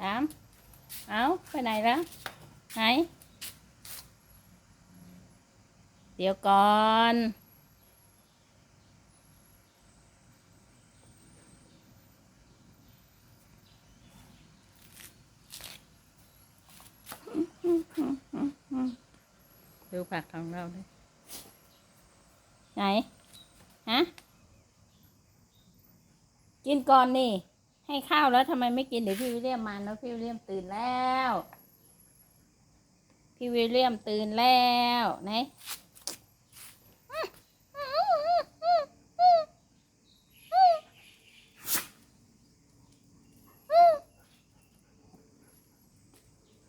สามเอาไปไหนแล้วไหน เดี๋ยวก่อนดูผักของเราเลยไหน ฮะ กินก่อนนี่ ให้ข้าวแล้วทำไมไม่กินเดี๋ยวพี่วิลเลียมมาแล้วพี่วิลเลียมตื่นแล้ว พี่วิลเลียมตื่นแล้วไหน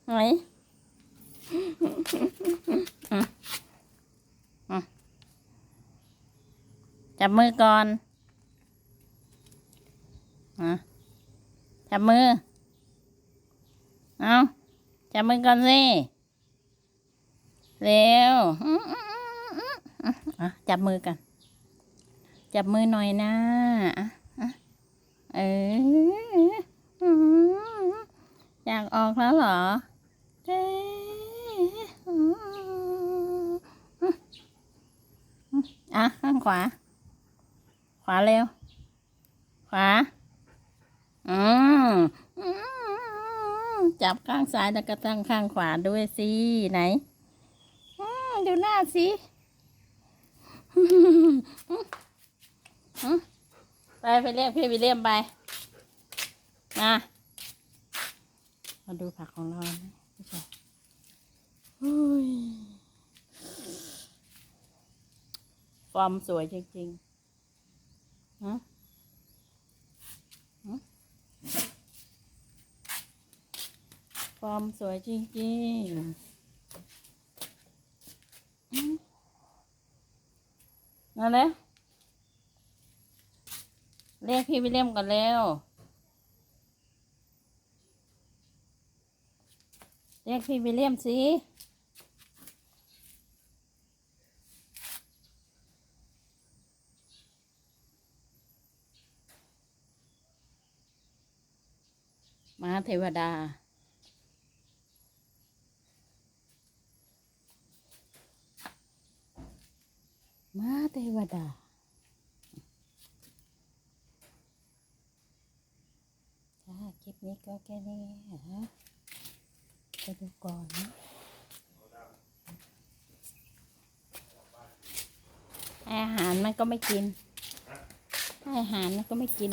ไหนจับมือก่อนอะ จับมือ เอาจับมือก่อนสิ เร็วอะจับมือกัน จับมือหน่อยนะอะอะเอออืมอยากออกแล้วเหรอเอ๊ะอืมอะข้างขวา ขวาเร็ว ขวา อืมอืมจับข้างซ้ายแล้วก็ตั้งข้างขวาด้วยสิไหนดูหน้าสิไปไปเรียกพี่วิเลียมไปมามาดูผักของเรานะผู้ชมอุ้ยฟอร์มสวยจริงๆฮะ ฟอมสวยจริงๆนั่นแหละเรียกพี่วิเลียมก่อนเร็วเรียกพี่วิเลียมสิมาเทวดา มา เทวดา จ้าคลิปนี้ก็แค่นี้ฮะไปดูก่อนนะให้อาหารมันก็ไม่กิน ให้อาหารมันก็ไม่กิน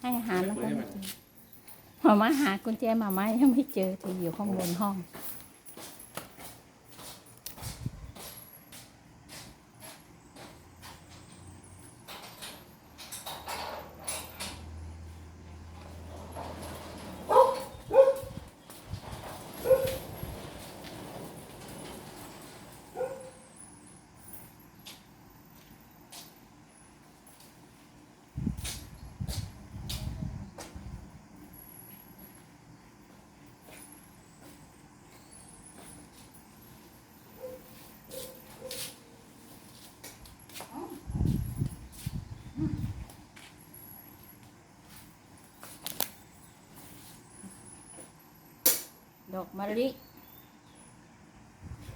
ให้อาหารมันก็ไม่กินหมามาหากุญแจหมามายังไม่เจอเธออยู่ข้างบนห้อง ดอกมะลิ